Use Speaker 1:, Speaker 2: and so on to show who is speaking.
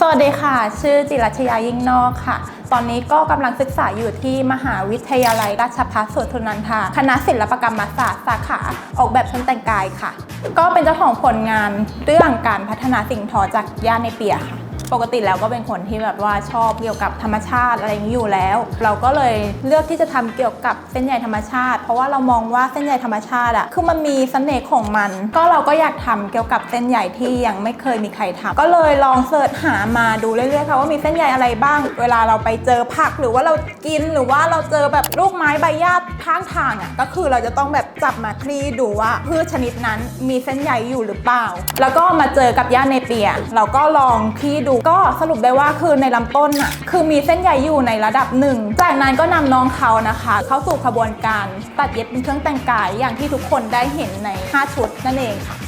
Speaker 1: สวัสดีค่ะ ชื่อจิรัชยายิ่งนอกค่ะ ตอนนี้ก็กำลังศึกษาอยู่ที่มหาวิทยาลัยราชภัฏสวนสุนันทา คณะศิลปกรรมศาสตร์สาขา ออกแบบชุดแต่งกายค่ะ ก็เป็นเจ้าของผลงานเรื่องการพัฒนาสิ่งทอจากย่านในเปียค่ะ ปกติแล้วก็เป็นคนที่แบบว่าชอบเกี่ยวกับธรรมชาติอะไรอย่างนี้อยู่แล้ว เราก็เลยเลือกที่จะทำเกี่ยวกับเส้นใยธรรมชาติ เพราะว่าเรามองว่าเส้นใยธรรมชาติอะคือมันมีเสน่ห์ของมัน ก็เราก็อยากทำเกี่ยวกับเส้นใยที่ยังไม่เคยมีใครทำก็เลยลองเสิร์ชหามาดูเรื่อยๆค่ะว่ามีเส้นใยอะไรบ้าง เวลาเราไปเจอผักหรือว่าเรากินหรือว่าเราเจอแบบลูกไม้ใบหญ้าข้างทางอะก็คือเราจะต้องแบบจับมาคลี่ดูว่าพืชชนิดนั้นมีเส้นใยอยู่หรือเปล่า แล้วก็มาเจอกับย่าเนเปีย เราก็ลองคลี่ดูก็สรุปได้ว่าคือในลำต้นน่ะคือมีเส้นใยอยู่ในระดับหนึ่ง จากนั้นก็นำน้องเขานะคะ เข้าสู่ขบวนการตัดเย็บเป็นเครื่องแต่งกายอย่างที่ทุกคนได้เห็นใน 5 ชุดนั่นเองค่ะ